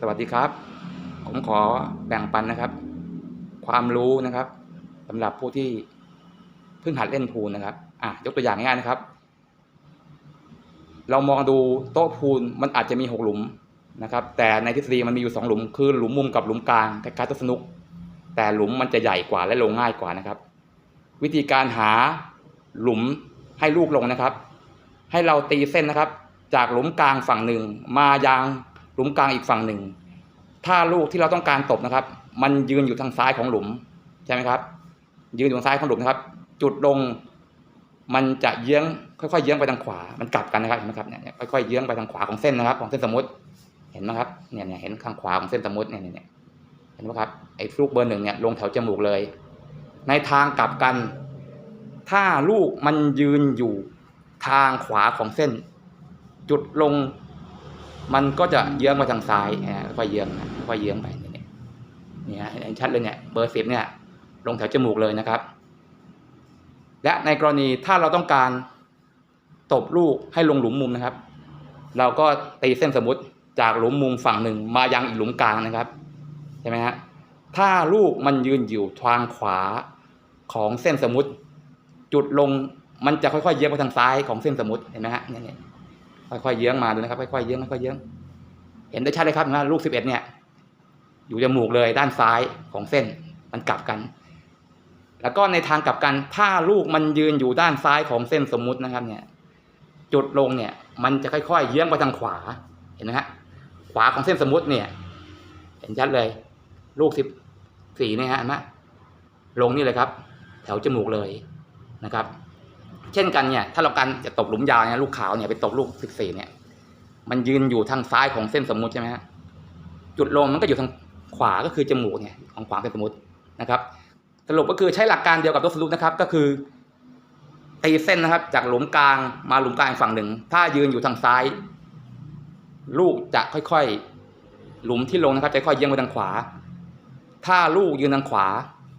สวัสดีครับ ผมขอแบ่งปันนะครับ ความรู้นะครับสำหรับผู้ที่เพิ่งหัดเล่นพูลนะครับ อะยกตัวอย่างง่ายๆนะครับ เรามองดูโต๊ะพูลมันอาจจะมีหกหลุมนะครับ แต่ในทฤษฎีมันมีอยู่สองหลุม คือหลุมมุมกับหลุมกลางคล้ายๆโต๊ะสนุก แต่หลุมมันจะใหญ่กว่าและลงง่ายกว่านะครับ วิธีการหาหลุมให้ลูกลงนะครับ ให้เราตีเส้นนะครับ จากหลุมกลางฝั่งหนึ่งมายัง หลุมกลางอีกฝั่งหนึ่ง ถ้าลูกที่เราต้องการตบนะครับ มันยืนอยู่ทางซ้ายของหลุมใช่ไหมครับ ยืนอยู่ทางซ้ายของหลุมนะครับ จุดลงมันจะเยื้องค่อยๆเยื้องไปทางขวา มันกลับกันนะครับเห็นไหมครับเนี่ยค่อยๆเยื้องไปทางขวาของเส้นนะครับ ของเส้นสมมติเห็นไหมครับเนี่ยเนี่ยเห็นข้างขวาของเส้นสมมติเนี่ยเนี่ยเนี่ยเห็นไหมครับไอ้ลูกเบอร์หนึ่งเนี่ยลงแถวจมูกเลย ในทางกลับกัน ถ้าลูกมันยืนอยู่ทางขวาของเส้น จุดลง มันก็จะเยื้องไปทางซ้ายนะค่อยเยื้องนะค่อยเยื้องไปเนี่ยเนี่ยเห็นชัดเลยเนี่ยเบอร์สิบเนี่ย ลงแถวจมูกเลยนะครับ และในกรณีถ้าเราต้องการตบลูกให้ลงหลุมมุมนะครับ เราก็ตีเส้นสมมติจากหลุมมุมฝั่งหนึ่งมายังอีกหลุมกลางนะครับใช่ไหมฮะถ้าลูกมันยืนอยู่ทางขวาของเส้นสมมติ จุดลงมันจะค่อยๆเยื้องไปทางซ้ายของเส้นสมมติเห็นไหมฮะเนี่ยเนี่ย ค่อยๆเยื้องมาดูนะครับค่อยๆเยื้องค่อยๆเยื้อง เห็นได้ชัดเลยครับนะลูกสิบเอ็ดเนี่ย อยู่จมูกเลยด้านซ้ายของเส้นมันกลับกัน แล้วก็ในทางกลับกันถ้าลูกมันยืนอยู่ด้านซ้ายของเส้นสมมุตินะครับ เนี่ย จุดลงเนี่ย มันจะค่อยๆเยื้องไปทางขวาเห็นไหมฮะขวาของเส้นสมมุติเนี่ย เห็นชัดเลย ลูกสิบสี่เนี่ยฮะนไหมลงนี่เลยครับ แถวจมูกเลยนะครับ เช่นกันเนี่ยถ้าเรากันจะตบหลุมยาวเนี่ยลูกขาวเนี่ยไปตบลูกสิบสี่เนี่ย มันยืนอยู่ทางซ้ายของเส้นสมมุติใช่ไหมฮะจุดลงมันก็อยู่ทางขวาก็คือจมูกเนี่ยของขวาเป็นสมมุตินะครับ สรุปก็คือใช้หลักการเดียวกับตัวสรุปนะครับ ก็คือตีเส้นนะครับ จากหลุมกลางมาหลุมกลางฝั่งหนึ่ง ถ้ายืนอยู่ทางซ้าย ลูกจะค่อยๆ หลุมที่ลงนะครับ จะค่อยเยื้องไปทางขวา ถ้าลูกยืนทางขวา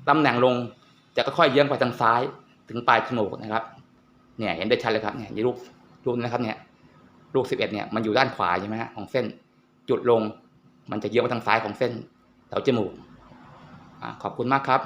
ตำแหน่งลงจะค่อยๆเยื้องไปทางซ้าย ถึงปลายจมูกนะครับ เนี่ยเห็นได้ชัดเลยครับเนี่ยนี่ลูกลูกนะครับเนี่ยลูกสิบเอ็ดเนี่ยมันอยู่ด้านขวาใช่ไหมฮะของเส้น จุดลง มันจะเยื้องไปทางซ้ายของเส้นแถวจมูกอขอบคุณมากครับ